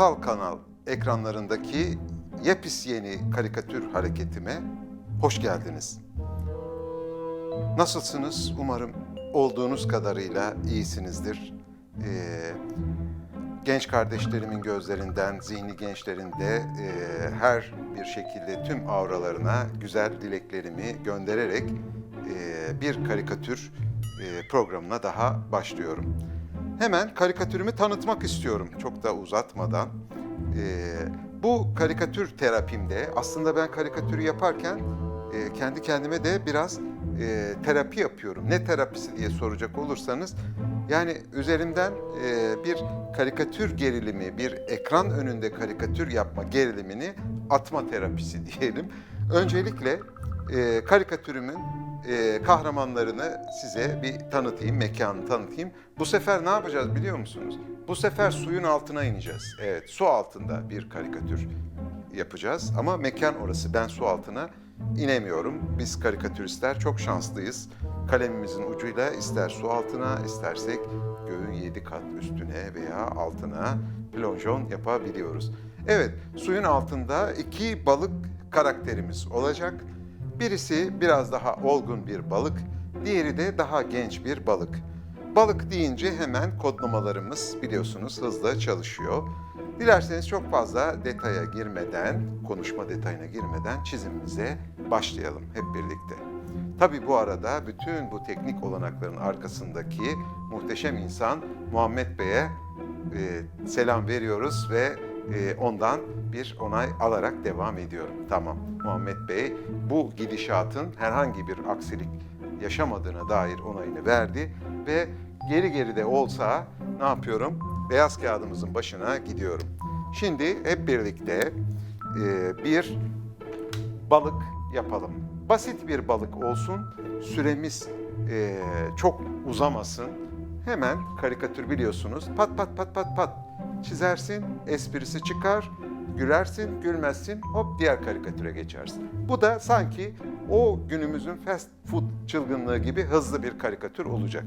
Ulusal Kanal ekranlarındaki yepis yeni karikatür hareketime hoş geldiniz. Nasılsınız? Umarım olduğunuz kadarıyla iyisinizdir. Ee, genç kardeşlerimin gözlerinden, zihni gençlerinde e, her bir şekilde tüm avralarına güzel dileklerimi göndererek e, bir karikatür e, programına daha başlıyorum. Hemen karikatürümü tanıtmak istiyorum çok da uzatmadan. Ee, bu karikatür terapimde aslında ben karikatürü yaparken e, kendi kendime de biraz e, terapi yapıyorum. Ne terapisi diye soracak olursanız yani üzerimden e, bir karikatür gerilimi, bir ekran önünde karikatür yapma gerilimini atma terapisi diyelim. Öncelikle e, karikatürümün e, kahramanlarını size bir tanıtayım, mekanı tanıtayım. Bu sefer ne yapacağız biliyor musunuz? Bu sefer suyun altına ineceğiz. Evet, su altında bir karikatür yapacağız ama mekan orası. Ben su altına inemiyorum. Biz karikatüristler çok şanslıyız. Kalemimizin ucuyla ister su altına, istersek göğün yedi kat üstüne veya altına plonjon yapabiliyoruz. Evet, suyun altında iki balık karakterimiz olacak. Birisi biraz daha olgun bir balık, diğeri de daha genç bir balık. Balık deyince hemen kodlamalarımız biliyorsunuz hızla çalışıyor. Dilerseniz çok fazla detaya girmeden, konuşma detayına girmeden çizimimize başlayalım hep birlikte. Tabii bu arada bütün bu teknik olanakların arkasındaki muhteşem insan Muhammed Bey'e e, selam veriyoruz ve e, ondan bir onay alarak devam ediyorum. Tamam Muhammed Bey bu gidişatın herhangi bir aksilik yaşamadığına dair onayını verdi ve geri geri de olsa ne yapıyorum? Beyaz kağıdımızın başına gidiyorum. Şimdi hep birlikte e, bir balık yapalım. Basit bir balık olsun, süremiz e, çok uzamasın. Hemen karikatür biliyorsunuz. Pat pat pat pat pat çizersin, esprisi çıkar, gülersin, gülmezsin, hop diğer karikatüre geçersin. Bu da sanki o günümüzün fast food çılgınlığı gibi hızlı bir karikatür olacak.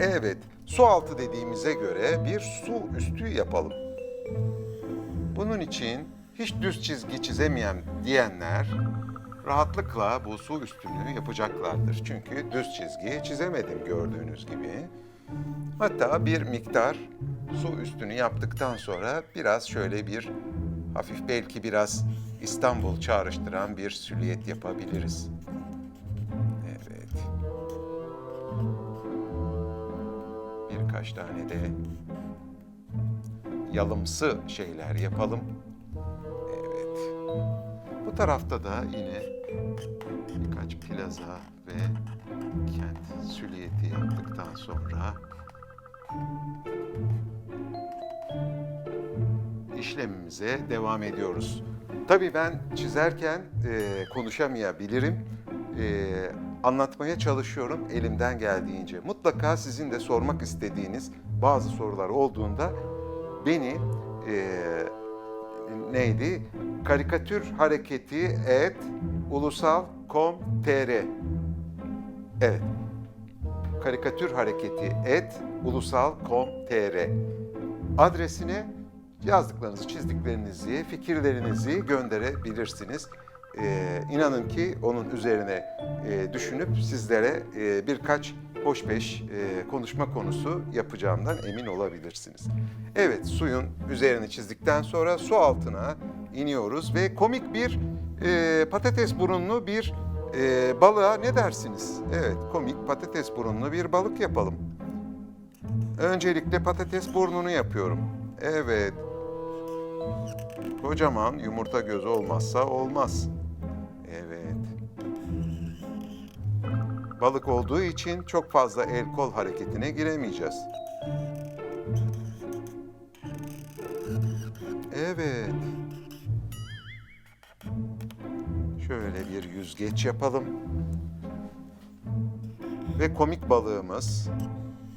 Evet, su altı dediğimize göre bir su üstü yapalım. Bunun için hiç düz çizgi çizemeyen diyenler rahatlıkla bu su üstünü yapacaklardır. Çünkü düz çizgi çizemedim gördüğünüz gibi. Hatta bir miktar su üstünü yaptıktan sonra biraz şöyle bir hafif belki biraz İstanbul çağrıştıran bir süliyet yapabiliriz. Evet. Birkaç tane de yalımsı şeyler yapalım. Evet. Bu tarafta da yine birkaç plaza ve süliyeti yaptıktan sonra işlemimize devam ediyoruz. Tabii ben çizerken e, konuşamayabilirim. E, anlatmaya çalışıyorum elimden geldiğince. Mutlaka sizin de sormak istediğiniz bazı sorular olduğunda beni e, neydi? Karikatür hareketi et ulusal.com.tr Evet. Karikatür hareketi et ulusal.com.tr adresine yazdıklarınızı, çizdiklerinizi, fikirlerinizi gönderebilirsiniz. Ee, inanın ki onun üzerine e, düşünüp sizlere e, birkaç hoş beş e, konuşma konusu yapacağımdan emin olabilirsiniz. Evet, suyun üzerini çizdikten sonra su altına iniyoruz ve komik bir e, patates burunlu bir e, balığa ne dersiniz? Evet, komik patates burunlu bir balık yapalım. Öncelikle patates burnunu yapıyorum. Evet. Kocaman yumurta gözü olmazsa olmaz. Evet. Balık olduğu için çok fazla el kol hareketine giremeyeceğiz. Bir yüzgeç yapalım. Ve komik balığımız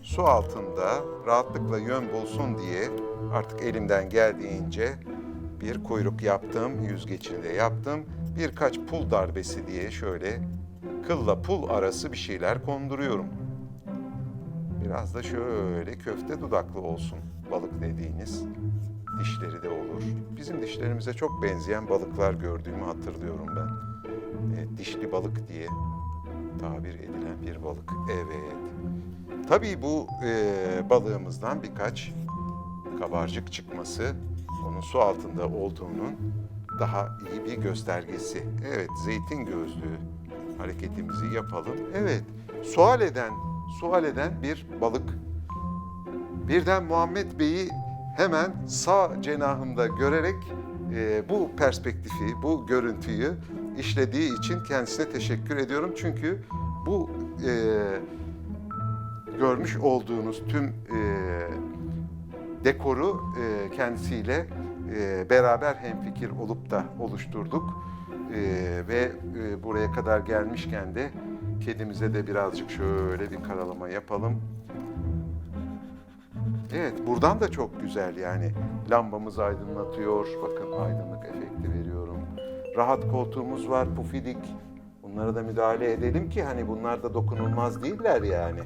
su altında rahatlıkla yön bulsun diye artık elimden geldiğince bir kuyruk yaptım, yüzgeçini de yaptım. Birkaç pul darbesi diye şöyle kılla pul arası bir şeyler konduruyorum. Biraz da şöyle köfte dudaklı olsun. balık dediğiniz dişleri de olur. Bizim dişlerimize çok benzeyen balıklar gördüğümü hatırlıyorum ben. E, dişli balık diye tabir edilen bir balık. Evet. Tabii bu e, balığımızdan birkaç kabarcık çıkması onun su altında olduğunun daha iyi bir göstergesi. Evet, zeytin gözlüğü hareketimizi yapalım. Evet, sual eden, sual eden bir balık. Birden Muhammed Bey'i hemen sağ cenahımda görerek e, bu perspektifi, bu görüntüyü işlediği için kendisine teşekkür ediyorum. Çünkü bu e, görmüş olduğunuz tüm e, dekoru e, kendisiyle e, beraber hemfikir olup da oluşturduk. E, ve e, buraya kadar gelmişken de kedimize de birazcık şöyle bir karalama yapalım. Evet, buradan da çok güzel yani. Lambamız aydınlatıyor. Bakın aydınlık efekti veriyorum. Rahat koltuğumuz var, pufidik. Bunlara da müdahale edelim ki hani bunlar da dokunulmaz değiller yani.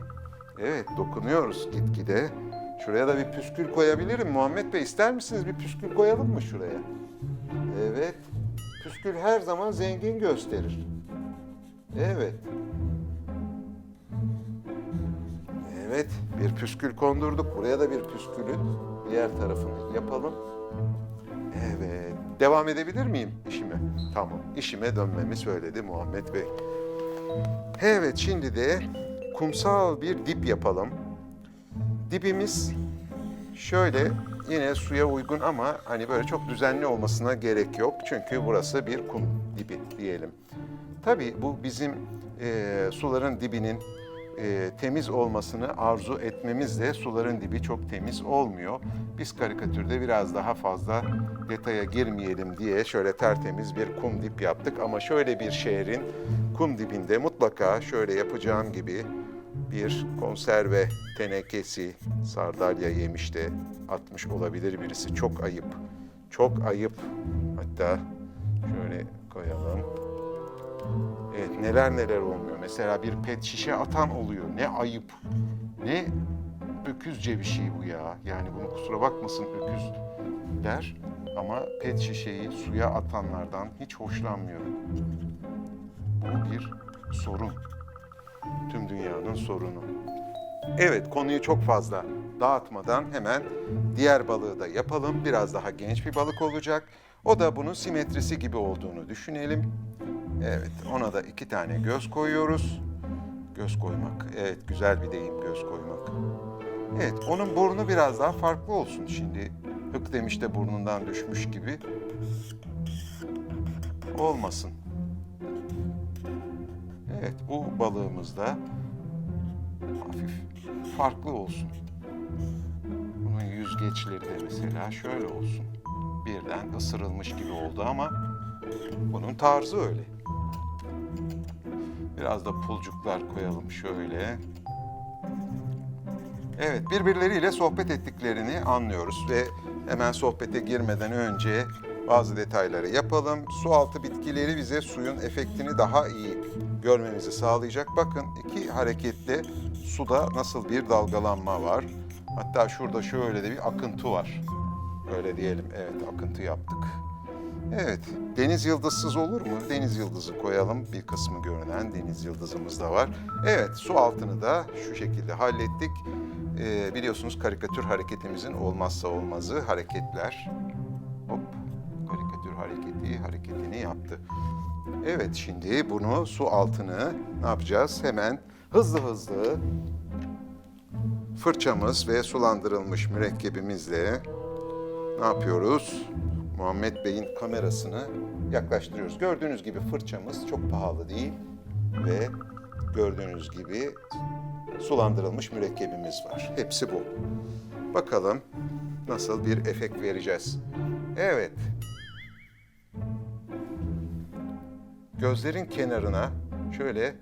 Evet, dokunuyoruz gitgide. Şuraya da bir püskül koyabilirim. Muhammed Bey ister misiniz bir püskül koyalım mı şuraya? Evet. Püskül her zaman zengin gösterir. Evet. Evet, bir püskül kondurduk. Buraya da bir püskülün diğer tarafını yapalım. Evet. Devam edebilir miyim işime? Tamam. İşime dönmemi söyledi Muhammed Bey. Evet, şimdi de kumsal bir dip yapalım. Dibimiz şöyle yine suya uygun ama hani böyle çok düzenli olmasına gerek yok. Çünkü burası bir kum dibi diyelim. Tabii bu bizim eee, suların dibinin eee, temiz olmasını arzu etmemizle suların dibi çok temiz olmuyor. Biz karikatürde biraz daha fazla detaya girmeyelim diye şöyle tertemiz bir kum dip yaptık. Ama şöyle bir şehrin kum dibinde mutlaka şöyle yapacağım gibi bir konserve tenekesi sardalya yemiş de atmış olabilir birisi. Çok ayıp. Çok ayıp. Hatta şöyle koyalım. Evet neler neler olmuyor. Mesela bir pet şişe atan oluyor. Ne ayıp. Ne öküzce bir şey bu ya. Yani bunu kusura bakmasın öküzler. Ama pet şişeyi suya atanlardan hiç hoşlanmıyorum. Bu bir sorun tüm dünyanın sorunu. Evet, konuyu çok fazla dağıtmadan hemen diğer balığı da yapalım. Biraz daha genç bir balık olacak. O da bunun simetrisi gibi olduğunu düşünelim. Evet, ona da iki tane göz koyuyoruz. Göz koymak, evet güzel bir deyim göz koymak. Evet, onun burnu biraz daha farklı olsun. Şimdi hık demiş de burnundan düşmüş gibi olmasın. Evet, bu balığımız da hafif farklı olsun. Bunun yüzgeçleri de mesela şöyle olsun. Birden ısırılmış gibi oldu ama bunun tarzı öyle. Biraz da pulcuklar koyalım şöyle. Evet, birbirleriyle sohbet ettiklerini anlıyoruz ve hemen sohbete girmeden önce bazı detayları yapalım. Su altı bitkileri bize suyun efektini daha iyi görmemizi sağlayacak. Bakın iki hareketle suda nasıl bir dalgalanma var. Hatta şurada şöyle de bir akıntı var. Öyle diyelim. Evet, akıntı yaptık. Evet, deniz yıldızsız olur mu? Deniz yıldızı koyalım. Bir kısmı görünen deniz yıldızımız da var. Evet, su altını da şu şekilde hallettik. Ee, biliyorsunuz karikatür hareketimizin olmazsa olmazı hareketler. Hop, karikatür hareketi hareketini yaptı. Evet, şimdi bunu su altını ne yapacağız? Hemen hızlı hızlı fırçamız ve sulandırılmış mürekkebimizle ne yapıyoruz? Muhammed Bey'in kamerasını yaklaştırıyoruz. Gördüğünüz gibi fırçamız çok pahalı değil ve gördüğünüz gibi sulandırılmış mürekkebimiz var. Hepsi bu. Bakalım nasıl bir efekt vereceğiz. Evet. Gözlerin kenarına şöyle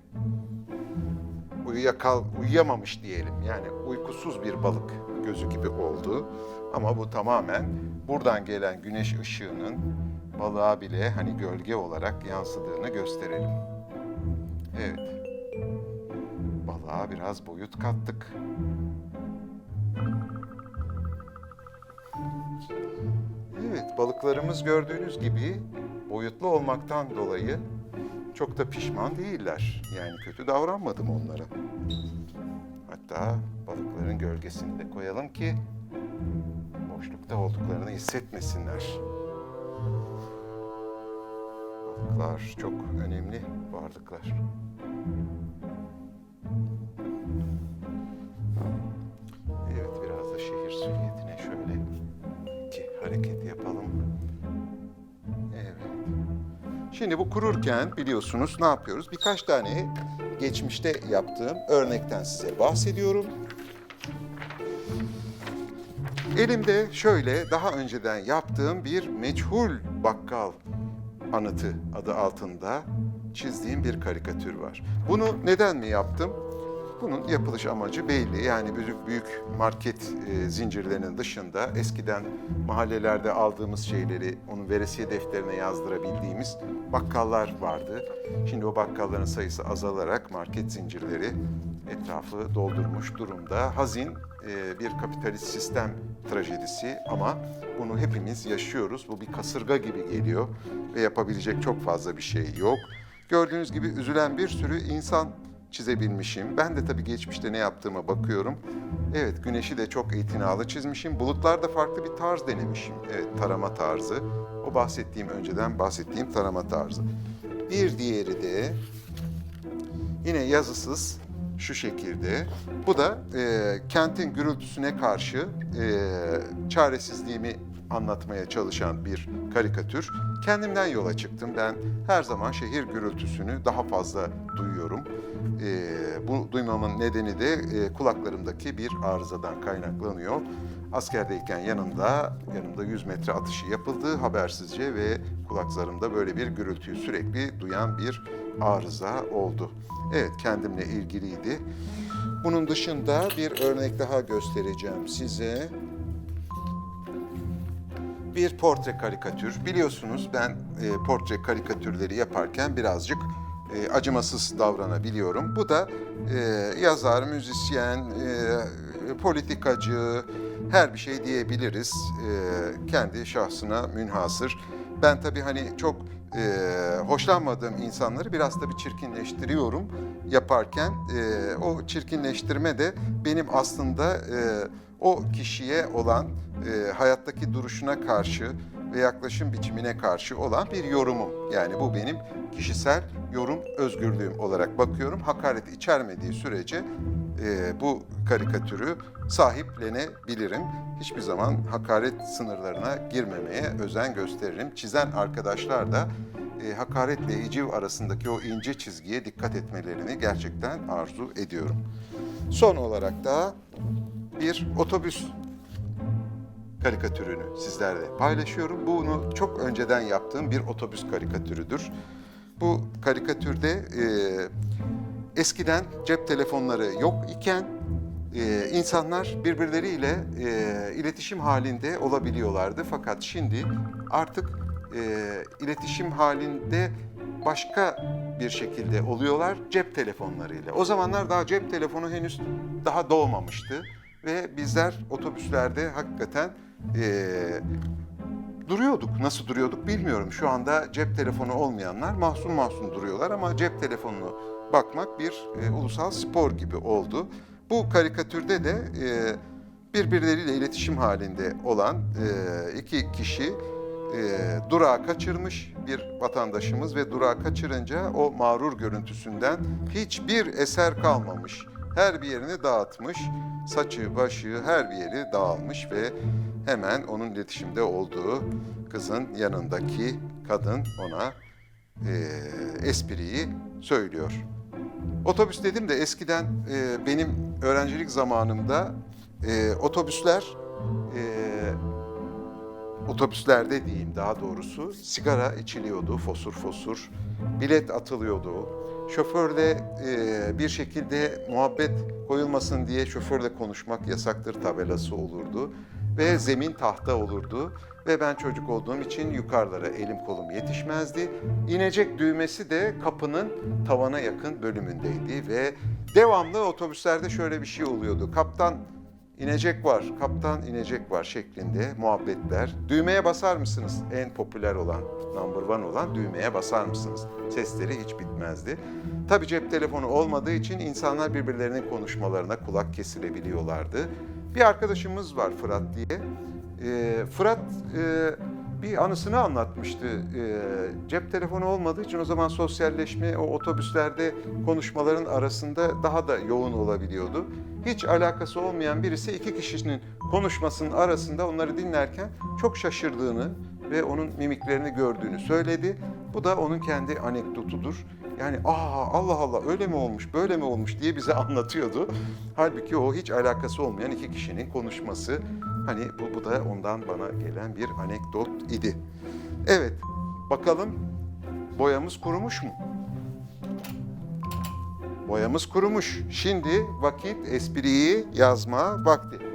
uyuyakal, uyuyamamış diyelim. Yani uykusuz bir balık gözü gibi oldu. Ama bu tamamen buradan gelen güneş ışığının balığa bile hani gölge olarak yansıdığını gösterelim. Evet. Balığa biraz boyut kattık. Evet, balıklarımız gördüğünüz gibi boyutlu olmaktan dolayı çok da pişman değiller. Yani kötü davranmadım onlara. Hatta balıkların gölgesini de koyalım ki boşlukta olduklarını hissetmesinler. Balıklar çok önemli varlıklar. Evet, biraz da şehir süriyetine şöyle iki hareket yapalım. Evet. Şimdi bu kururken biliyorsunuz ne yapıyoruz? Birkaç tane geçmişte yaptığım örnekten size bahsediyorum. Elimde şöyle daha önceden yaptığım bir meçhul bakkal anıtı adı altında çizdiğim bir karikatür var. Bunu neden mi yaptım? Bunun yapılış amacı belli. Yani büyük, büyük market e, zincirlerinin dışında eskiden mahallelerde aldığımız şeyleri onun veresiye defterine yazdırabildiğimiz bakkallar vardı. Şimdi o bakkalların sayısı azalarak market zincirleri etrafı doldurmuş durumda. Hazin e, bir kapitalist sistem trajedisi ama bunu hepimiz yaşıyoruz. Bu bir kasırga gibi geliyor ve yapabilecek çok fazla bir şey yok. Gördüğünüz gibi üzülen bir sürü insan çizebilmişim. Ben de tabii geçmişte ne yaptığıma bakıyorum. Evet, güneşi de çok itinalı çizmişim. Bulutlarda farklı bir tarz denemişim. Evet, tarama tarzı. O bahsettiğim, önceden bahsettiğim tarama tarzı. Bir diğeri de yine yazısız şu şekilde. Bu da e, kentin gürültüsüne karşı e, çaresizliğimi anlatmaya çalışan bir karikatür. Kendimden yola çıktım. Ben her zaman şehir gürültüsünü daha fazla duyuyorum. E, bu duymamın nedeni de e, kulaklarımdaki bir arızadan kaynaklanıyor. Askerdeyken yanımda, yanımda 100 metre atışı yapıldı habersizce ve kulaklarımda böyle bir gürültüyü sürekli duyan bir arıza oldu. Evet, kendimle ilgiliydi. Bunun dışında bir örnek daha göstereceğim size. Bir portre karikatür. Biliyorsunuz ben e, portre karikatürleri yaparken birazcık e, acımasız davranabiliyorum. Bu da e, yazar, müzisyen, e, politikacı, her bir şey diyebiliriz. E, kendi şahsına münhasır. Ben tabii hani çok e, hoşlanmadığım insanları biraz da bir çirkinleştiriyorum yaparken. E, o çirkinleştirme de benim aslında e, o kişiye olan e, hayattaki duruşuna karşı ve yaklaşım biçimine karşı olan bir yorumum. Yani bu benim kişisel yorum özgürlüğüm olarak bakıyorum. Hakaret içermediği sürece e, bu karikatürü sahiplenebilirim. Hiçbir zaman hakaret sınırlarına girmemeye özen gösteririm. Çizen arkadaşlar da e, hakaretle hiciv arasındaki o ince çizgiye dikkat etmelerini gerçekten arzu ediyorum. Son olarak da bir otobüs karikatürünü sizlerle paylaşıyorum. Bunu çok önceden yaptığım bir otobüs karikatürüdür. Bu karikatürde e, eskiden cep telefonları yok iken e, insanlar birbirleriyle e, iletişim halinde olabiliyorlardı. Fakat şimdi artık e, iletişim halinde başka bir şekilde oluyorlar cep telefonlarıyla. O zamanlar daha cep telefonu henüz daha doğmamıştı ve bizler otobüslerde hakikaten e, duruyorduk. Nasıl duruyorduk bilmiyorum. Şu anda cep telefonu olmayanlar mahzun mahzun duruyorlar ama cep telefonunu bakmak bir e, ulusal spor gibi oldu. Bu karikatürde de e, birbirleriyle iletişim halinde olan e, iki kişi e, durağı kaçırmış bir vatandaşımız ve durağı kaçırınca o mağrur görüntüsünden hiçbir eser kalmamış. Her bir yerini dağıtmış, saçı, başı, her bir yeri dağılmış ve hemen onun iletişimde olduğu kızın yanındaki kadın ona e, espriyi söylüyor. Otobüs dedim de eskiden e, benim öğrencilik zamanımda e, otobüsler e, otobüslerde diyeyim daha doğrusu sigara içiliyordu fosur fosur, bilet atılıyordu. Şoförle e, bir şekilde muhabbet koyulmasın diye şoförle konuşmak yasaktır tabelası olurdu ve zemin tahta olurdu ve ben çocuk olduğum için yukarılara elim kolum yetişmezdi. İnecek düğmesi de kapının tavana yakın bölümündeydi ve devamlı otobüslerde şöyle bir şey oluyordu. Kaptan inecek var, kaptan inecek var şeklinde muhabbetler. Düğmeye basar mısınız? En popüler olan, number one olan düğmeye basar mısınız? Sesleri hiç bitmezdi. Tabii cep telefonu olmadığı için insanlar birbirlerinin konuşmalarına kulak kesilebiliyorlardı. Bir arkadaşımız var Fırat diye. Ee, Fırat e, bir anısını anlatmıştı. Ee, cep telefonu olmadığı için o zaman sosyalleşme o otobüslerde konuşmaların arasında daha da yoğun olabiliyordu. Hiç alakası olmayan birisi iki kişinin konuşmasının arasında onları dinlerken çok şaşırdığını ve onun mimiklerini gördüğünü söyledi. Bu da onun kendi anekdotudur. Yani aa Allah Allah öyle mi olmuş böyle mi olmuş diye bize anlatıyordu. Halbuki o hiç alakası olmayan iki kişinin konuşması. Hani bu, bu da ondan bana gelen bir anekdot idi. Evet bakalım boyamız kurumuş mu? Boyamız kurumuş. Şimdi vakit espriyi yazma vakti.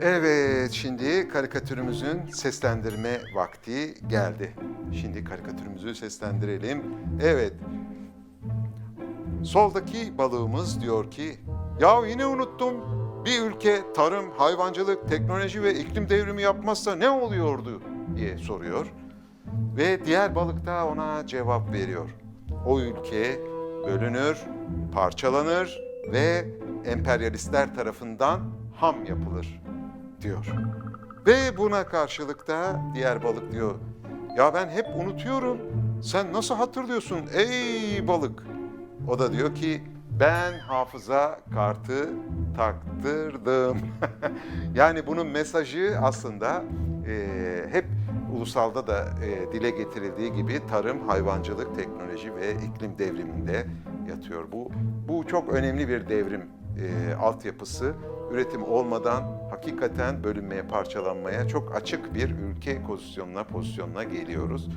Evet, şimdi karikatürümüzün seslendirme vakti geldi. Şimdi karikatürümüzü seslendirelim. Evet. Soldaki balığımız diyor ki, ya yine unuttum. Bir ülke tarım, hayvancılık, teknoloji ve iklim devrimi yapmazsa ne oluyordu diye soruyor. Ve diğer balık da ona cevap veriyor. O ülke bölünür, parçalanır ve emperyalistler tarafından ham yapılır diyor. Ve buna karşılık da diğer balık diyor. Ya ben hep unutuyorum. Sen nasıl hatırlıyorsun ey balık? O da diyor ki ben hafıza kartı taktırdım. yani bunun mesajı aslında e, hep ulusalda da e, dile getirildiği gibi tarım, hayvancılık, teknoloji ve iklim devriminde yatıyor. Bu bu çok önemli bir devrim e, altyapısı. Üretim olmadan hakikaten bölünmeye, parçalanmaya çok açık bir ülke pozisyonuna pozisyonuna geliyoruz.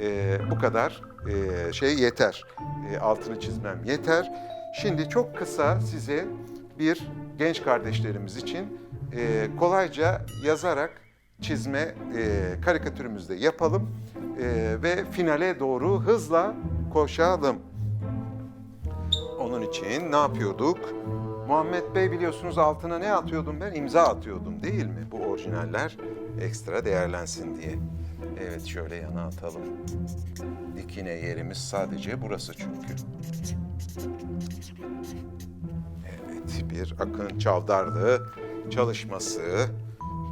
E, bu kadar e, şey yeter. E, altını çizmem yeter. Şimdi çok kısa size bir genç kardeşlerimiz için e, kolayca yazarak çizme e, karikatürümüzde yapalım e, ve finale doğru hızla koşalım. Onun için ne yapıyorduk? Muhammed Bey biliyorsunuz altına ne atıyordum ben? İmza atıyordum değil mi? Bu orijinaller ekstra değerlensin diye. Evet şöyle yana atalım. Dikine yerimiz sadece burası çünkü. Evet bir Akın Çavdarlı çalışması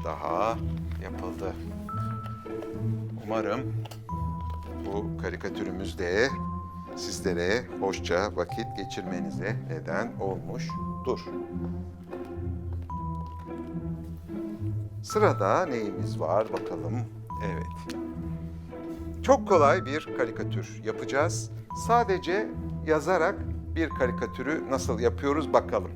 daha yapıldı. Umarım bu karikatürümüzde sizlere hoşça vakit geçirmenize neden olmuştur. Sırada neyimiz var bakalım. Evet. Çok kolay bir karikatür yapacağız. Sadece yazarak bir karikatürü nasıl yapıyoruz bakalım.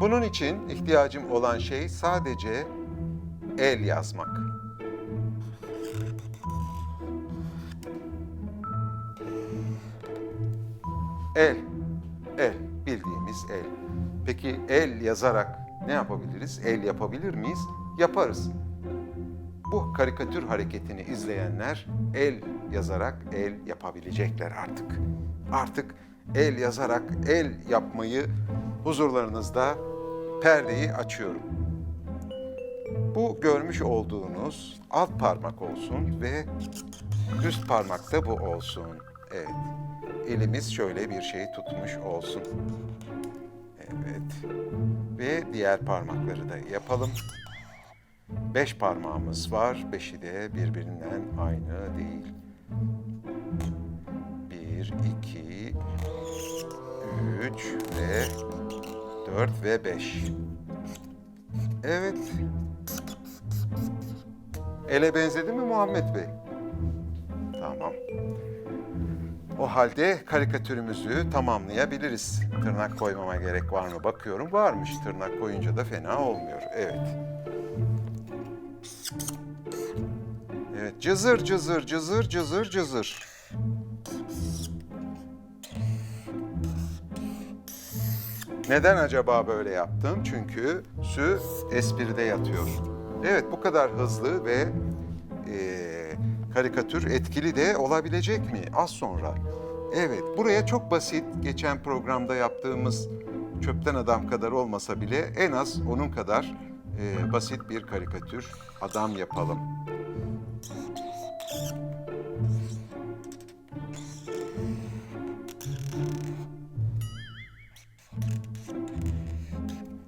Bunun için ihtiyacım olan şey sadece el yazmak. El. El. Bildiğimiz el. Peki el yazarak ne yapabiliriz? El yapabilir miyiz? Yaparız. Bu karikatür hareketini izleyenler el yazarak el yapabilecekler artık. Artık el yazarak el yapmayı huzurlarınızda perdeyi açıyorum. Bu görmüş olduğunuz alt parmak olsun ve üst parmakta bu olsun. Evet. Elimiz şöyle bir şey tutmuş olsun. Evet. Ve diğer parmakları da yapalım. Beş parmağımız var. Beşi de birbirinden aynı değil. Bir, iki, üç ve dört ve beş. Evet. Ele benzedi mi Muhammed Bey? Tamam. O halde karikatürümüzü tamamlayabiliriz. Tırnak koymama gerek var mı bakıyorum. Varmış tırnak koyunca da fena olmuyor. Evet. Evet cızır cızır cızır cızır cızır. Neden acaba böyle yaptım? Çünkü sü espride yatıyor. Evet bu kadar hızlı ve eee, karikatür etkili de olabilecek mi? Az sonra. Evet buraya çok basit geçen programda yaptığımız çöpten adam kadar olmasa bile en az onun kadar eee, basit bir karikatür adam yapalım.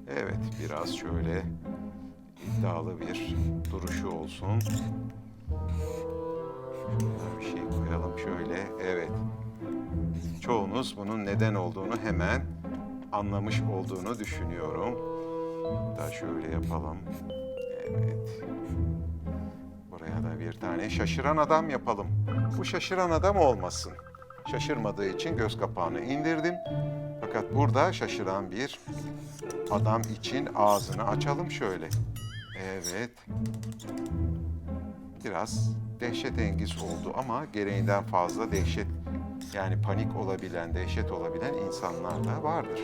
Evet, biraz şöyle iddialı bir duruşu olsun. Bir şey koyalım şöyle. Evet. Çoğunuz bunun neden olduğunu hemen anlamış olduğunu düşünüyorum. Da şöyle yapalım. Evet. Buraya da bir tane şaşıran adam yapalım. Bu şaşıran adam olmasın. Şaşırmadığı için göz kapağını indirdim. Fakat burada şaşıran bir adam için ağzını açalım şöyle. Evet. Biraz dehşetengiz oldu ama gereğinden fazla dehşet yani panik olabilen, dehşet olabilen insanlar da vardır.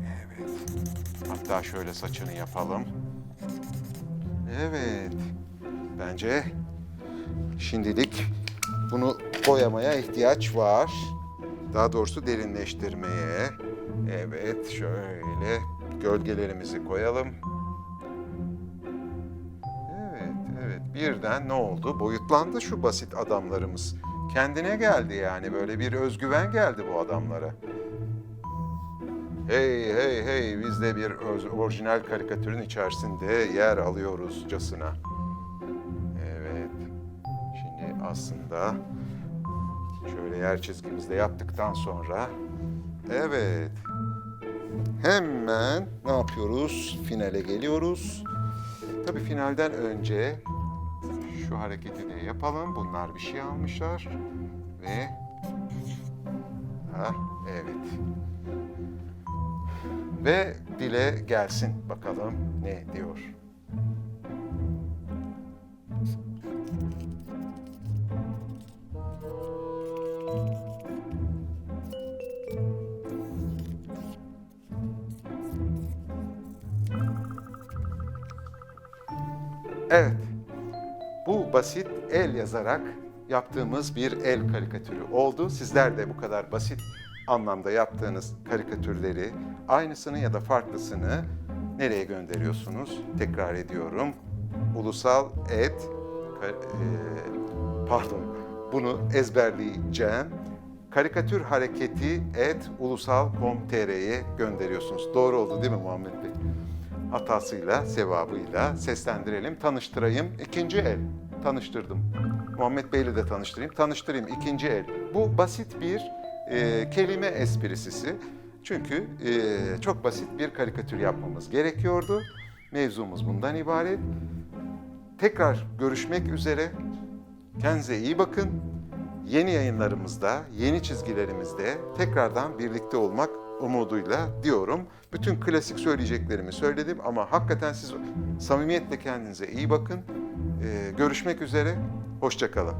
Evet. Hatta şöyle saçını yapalım. Evet. Bence şimdilik bunu boyamaya ihtiyaç var. Daha doğrusu derinleştirmeye. Evet, şöyle gölgelerimizi koyalım. Evet, evet. Birden ne oldu? Boyutlandı şu basit adamlarımız. Kendine geldi yani. Böyle bir özgüven geldi bu adamlara. Hey hey hey biz de bir orijinal karikatürün içerisinde yer alıyoruzcasına. Evet. Şimdi aslında şöyle yer çizgimizde yaptıktan sonra evet. Hemen ne yapıyoruz? Finale geliyoruz. Tabii finalden önce şu hareketi de yapalım. Bunlar bir şey almışlar ve ha evet. Ve dile gelsin bakalım ne diyor. Evet. Bu basit el yazarak yaptığımız bir el karikatürü oldu. Sizler de bu kadar basit anlamda yaptığınız karikatürleri aynısını ya da farklısını nereye gönderiyorsunuz? Tekrar ediyorum. Ulusal et e, pardon bunu ezberleyeceğim. Karikatür hareketi et ulusal.com.tr'ye gönderiyorsunuz. Doğru oldu değil mi Muhammed Bey? Hatasıyla, sevabıyla seslendirelim, tanıştırayım. İkinci el, tanıştırdım. Muhammed Bey'le de tanıştırayım, tanıştırayım. ikinci el. Bu basit bir e, kelime esprisisi. Çünkü e, çok basit bir karikatür yapmamız gerekiyordu. Mevzumuz bundan ibaret. Tekrar görüşmek üzere. Kendinize iyi bakın. Yeni yayınlarımızda, yeni çizgilerimizde tekrardan birlikte olmak umuduyla diyorum. Bütün klasik söyleyeceklerimi söyledim ama hakikaten siz samimiyetle kendinize iyi bakın. Ee, görüşmek üzere, hoşçakalın.